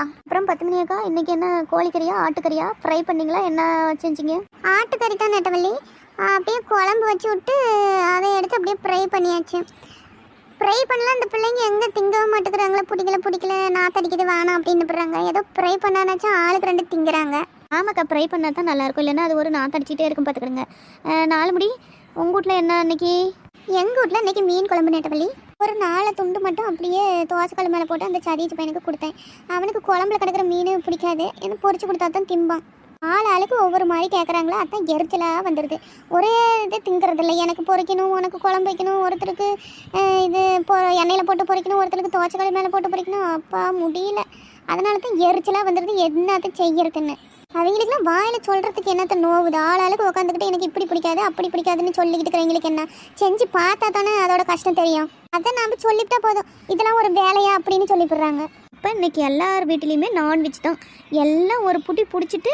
பார்க்கலாம் அப்புறம் பத்து மணி அக்கா இன்னைக்கு என்ன கோழிக்கறியா ஆட்டுக்கறியா? ஃப்ரை பண்ணீங்களா? என்ன செஞ்சீங்க? ஆட்டுக்கறி தான் நெட்டவள்ளி. அப்படியே குழம்பு வச்சு விட்டு அதை எடுத்து அப்படியே ஃப்ரை பண்ணியாச்சு. ஃப்ரை பண்ணலாம் அந்த பிள்ளைங்க எங்கே திங்கவும் மாட்டேங்கிறாங்களா பிடிக்கல பிடிக்கல நாத்தடிக்குது வேணாம் அப்படின்னு போடுறாங்க ஏதோ ஃப்ரை பண்ணானாச்சும் ஆளுக்கு ரெண்டு திங்குறாங்க. ஆமாக்கா ஃப்ரை பண்ணால் தான் நல்லாயிருக்கும். இல்லைன்னா அது ஒரு நாத்தடிச்சிட்டே இருக்கும் பார்த்துக்கிடுங்க. நாலு முடி உங்கள் வீட்டில் என்ன அன்னைக்கு? எங்கள் வீட்டில் இன்னைக்கு மீன் குழம்பு நெட்டவள்ளி. ஒரு நாலு துண்டு மட்டும் அப்படியே தோசைக்கல் மேலே போட்டு அந்த சதீஜ் பையனுக்கு கொடுத்தேன். அவனுக்கு குழம்புல கிடக்கிற மீன் பிடிக்காது. எனக்கு பொறிச்சு கொடுத்தா தான் திம்பான். ஆள் ஆளுக்கு ஒவ்வொரு மாதிரி கேட்குறாங்களோ அதான் எரிச்சலாக வந்துடுது ஒரே இது திங்கிறது இல்லை. எனக்கு பொறிக்கணும் உனக்கு குழம்பு வைக்கணும் ஒருத்தருக்கு இது பொ எண்ணெயில் போட்டு பொறிக்கணும் ஒருத்தருக்கு தோச்சைக்கல் மேலே போட்டு பொறிக்கணும் அப்பா முடியல. அதனால தான் எரிச்சலாக வந்துடுது என்னத்தை செய்யறதுன்னு. அவங்களுக்குலாம் வாயில் சொல்கிறதுக்கு என்னத்த நோவுது? ஆள் ஆளுக்கு உட்காந்துக்கிட்டு எனக்கு இப்படி பிடிக்காது அப்படி பிடிக்காதுன்னு சொல்லிக்கிட்டு இருக்கிறவங்களுக்கு என்ன? செஞ்சு பார்த்தா தானே அதோட கஷ்டம் தெரியும். அதை நாம் சொல்லிவிட்டா போதும். இதெல்லாம் ஒரு வேலையா அப்படின்னு சொல்லிவிடுறாங்க இப்போ இன்னைக்கு எல்லார் வீட்லேயுமே நான்வெஜ் தான். எல்லாம் ஒரு புட்டி பிடிச்சிட்டு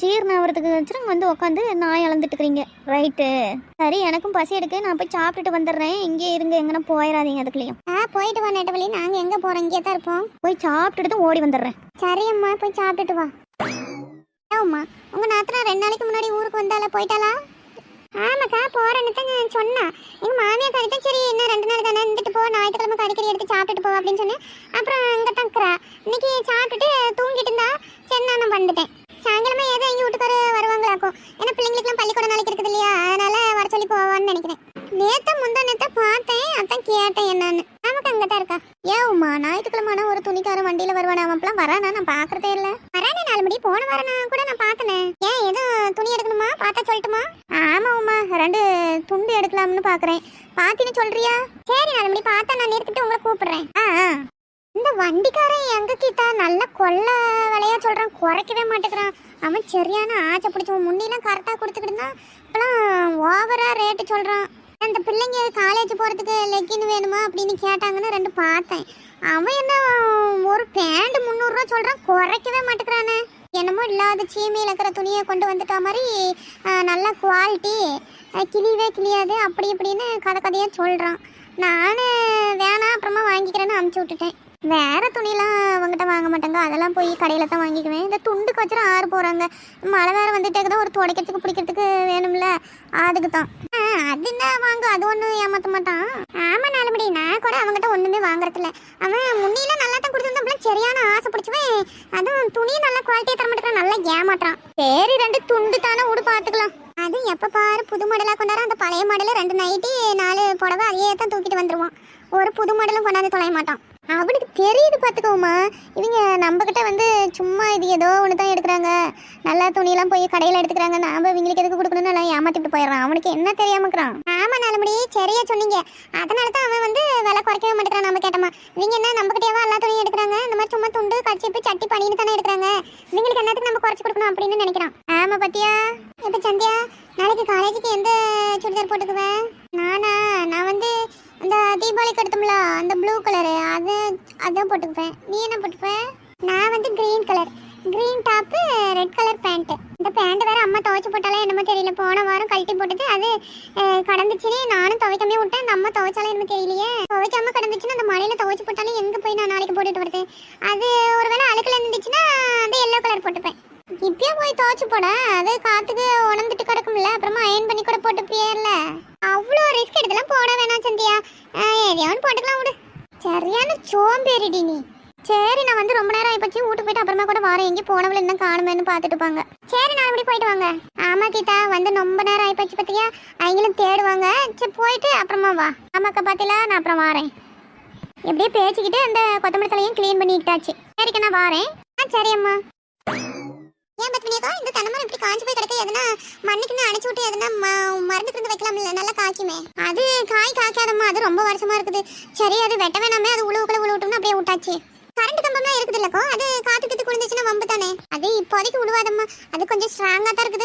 ஜீரணம் ஆகிறதுக்கு வச்சுட்டு வந்து உட்காந்து நாய் அளந்துட்டுக்கிறீங்க ரைட்டு சரி எனக்கும் பசி எடுக்கு. நான் போய் சாப்பிட்டுட்டு வந்துடுறேன். இங்கே இருங்க. எங்கன்னா போயிடாதீங்க அதுக்குள்ளேயும். ஆ போயிட்டு வா நெட்டவழி நாங்கள் எங்கே போகிறோம் இங்கே தான் இருப்போம். போய் சாப்பிட்டுட்டு தான் ஓடி வந்துடுறேன். சரி அம்மா. போய் சாப்பிட்டுட்டு வா. அம்மா. உங்கள் நாத்தனா ரெண்டு நாளைக்கு முன்னாடி ஊருக்கு வந்தால? போயிட்டாளா? ஆமாக்கா போறேன்னு தான் சொன்னா. எங்க மாமியார் கறித்தான் சரி இன்னும் ரெண்டு நாள் தானே இருந்துட்டு போ ஞாயிற்றுக்கிழமை கறிக்கறி எடுத்து சாப்பிட்டுட்டு போ அப்படின்னு சொன்னேன். அப்புறம் அங்கே தங்குறா இன்னைக்கு சாப்பிட்டுட்டு தூங்கிட்டு இருந்தா சரி நான் வந்துட்டேன். சாயங்காலமா ஏதோ எங்க வீட்டுக்காரு வருவாங்களாக்கும். ஏன்னா பிள்ளைங்களுக்குலாம் பள்ளிக்கூடம் நாளைக்கு இருக்குது இல்லையா? அதனால வர சொல்லி போவான்னு நினைக்கிறேன். நேத்த முந்தா நேத்த பார்த்தேன். அதான் கேட்டேன் என்னன்னு. நமக்கு அங்கே தான் இருக்கா. ஏவுமா ஞாயிற்றுக்கிழமை ஒரு துணிக்காரன் வண்டியில வருவானே? அவன் வரானா? நான் பார்க்கறதே இல்லை. வரானே? நாலு மணி போன வாரம் கூட நான் பார்த்தனே. ஏன் எதுவும் துணி எடுக்கணுமா? பார்த்தா சொல்லட்டுமா? எடுக்கலாம்னு பாக்குறேன். பாத்தின்னு சொல்றியா? சரி நாலு மணி பார்த்தா நான் நிறுத்திட்டு உங்களை கூப்பிடுறேன். ஆ இந்த வண்டிக்காரன் எங்க கிட்ட நல்ல கொல்ல விலையா சொல்றான் குறைக்கவே மாட்டேங்கிறான். அவன் சரியான ஆச்சை பிடிச்சவன் முன்னெல்லாம் கரெக்டா கொடுத்துக்கிட்டு இருந்தான். இப்பெல்லாம் ஓவரா ரேட்டு சொல்றான். அந்த பிள்ளைங்க காலேஜ் போறதுக்கு லெக்கின் வேணுமா அப்படின்னு கேட்டாங்கன்னு ரெண்டு பார்த்தேன். அவன் என்ன ஒரு பேண்ட் முந்நூறுரூவா சொல்றான் குறைக்கவே மாட்டேங்கிறானே. என்னமோ இல்லாத சீமையில் இருக்கிற துணியை கொண்டு வந்துட்டா மாதிரி நல்ல குவாலிட்டி கிளியவே கிளியாது அப்படி இப்படின்னு கதை கதையாக சொல்கிறான் நான் வேணாம் அப்புறமா வாங்கிக்கிறேன்னு அமுச்சு விட்டுட்டேன். வேற துணிலாம் அவங்ககிட்ட வாங்க மாட்டாங்க. அதெல்லாம் போய் கடையில் தான் வாங்கிக்குவேன். இந்த துண்டுக்கு வச்சுட்டு ஆறு போகிறாங்க மழை வேறு வந்துட்டே தான் ஒரு துடைக்கிறதுக்கு பிடிக்கிறதுக்கு வேணும்ல. அதுக்கு தான். அது என்ன வாங்க? அது ஒன்றும் ஏமாற்ற மாட்டான். ஆமாம் நாலுபடி. நான் கூட அவங்ககிட்ட ஒன்றுமே வாங்குறதில்ல. அவன் முன்னிலாம் நல்லா தான் கொடுத்துருந்தான் சரியான காசு பிடிச்சுவேன் அதுவும் துணியும் நல்லா குவாலிட்டியாக தர மாட்டேங்கிறான் நல்லா ஏமாத்துறான். சரி ரெண்டு துண்டு தானே உடு பார்த்துக்கலாம் அது எப்போ பாரு புது மாடலாக கொண்டாரு அந்த பழைய மாடலில் ரெண்டு நைட்டி நாலு புடவை அதையே தான் தூக்கிட்டு வந்துடுவான் ஒரு புது மாடலும் கொண்டாந்து தொலைய மாட்டான். அவனுக்கு தெரியுது பார்த்துக்கோமா இவங்க நம்மக்கிட்ட வந்து சும்மா இது ஏதோ ஒன்று தான் எடுக்கிறாங்க. நல்லா துணியெல்லாம் போய் கடையில் எடுத்துக்கிறாங்க நாம இவங்களுக்கு எதுக்கு கொடுக்கணும்னு நல்லா ஏமாத்திட்டு போயிடுறான். அவனுக்கு என்ன தெரியாமக்கிறான் ஆமா நல்லபடி சரியா சொன்னீங்க. அதனால தான் அவன் வந்து விலை குறைக்கவே மாட்டேங்கிறான் நம்ம கேட்டோமா. இவங்க என்ன நம்மக்கிட்டேவா எல்லா துணியும் வச்சு துண்டு சட்டி பண்ணின்னு தானே எடுக்கிறாங்க. இவங்களுக்கு என்னத்துக்கு நம்ம குறைச்சு கொடுக்கணும் அப்படின்னு நினைக்கிறான் ஆமா பத்தியா? இப்ப சந்தியா நாளைக்கு காலேஜுக்கு எந்த சுடிதார் போட்டுக்குவேன்? நானா? நான் வந்து அந்த தீபாவளிக்கு எடுத்தோம்ல அந்த ப்ளூ கலரு அது அதான் போட்டுக்குவேன். நீ என்ன போட்டுக்குவேன் நான் வந்து green colour green top red colour pant இந்த பேண்ட் வேற அம்மா துவைச்சு போட்டாலே என்னமோ தெரியல. போன வாரம் கழட்டி போட்டது அது கடந்துச்சுன்னு நானும் துவைக்காமே விட்டேன். அந்த அம்மா துவைச்சாலே என்னமோ தெரியலையே. துவைக்காம கிடந்துச்சுன்னா அந்த மழையில துவைச்சு போட்டாலும் எங்க போய் நான் நாளைக்கு போட்டுட்டு வருது? அது ஒருவேளை அழுக்கில் இருந்துச்சுன்னா அந்த எல்லோ கலர் போட்டுப்பேன். இப்பயே போய் துவைச்சு போட. அது காத்துக்கு உணர்ந்துட்டு கிடக்கும்ல. அப்புறமா அயன் பண்ணி கூட போட்டுப்பியல்ல. அவ்வளோ ரிஸ்க் எடுத்துலாம் போட வேணாம் சந்தியா. எதையாவது போட்டுக்கலாம் விடு. சரியான சோம்பேறிடி நீ. சரி நான் வந்து ரொம்ப நேரம் ஆயிப்போச்சு. வீட்டுக்கு போயிட்டு அப்புறமா கூட வரேன். எங்கேயும் போனவள என்ன காணுமேன்னு பார்த்துட்டுப்பாங்க சரி நான் இப்படி போயிட்டு வாங்க. ஆமா கீதா வந்து ரொம்ப நேரம் ஆயிப்போச்சு பார்த்தியா அவங்களும் தேடுவாங்க. சரி போயிட்டு அப்புறமா வா. ஆமாக்கா பாத்திலா நான் அப்புறம் வரேன். எப்படியே பேசிக்கிட்டு அந்த கொத்தமல்லி தலையும் க்ளீன் பண்ணிக்கிட்டாச்சு. சரிக்கா நான் வரேன். ஆ சரி அம்மா. ஏன் பத்மினியக்கா இந்த தென்னமரம் இப்படி காஞ்சி போய் கிடக்க? எதுனா மண்ணுக்குன்னு அணைச்சி விட்டு எதுனா ம- மருந்து கிருந்து வைக்கலாம்ல? நல்லா காய்க்குமே. அது காய் காய்க்காதம்மா. அது ரொம்ப வருஷமா இருக்குது. சரி அது வெட்ட வேணாமே. அது உழுவுக்குள்ள உழுவிட்டோம்னு அப்படியே விட்டாச்சு. கரண்ட் கம்பம்லாம் இருக்குது இல்லக்கோ அது காத்து கித்து குளிந்துச்சுன்னா வம்பு தானே அது இப்போதைக்கு உழுவாதம்மா. அது கொஞ்சம் ஸ்ட்ராங்காக தான் இருக்குது.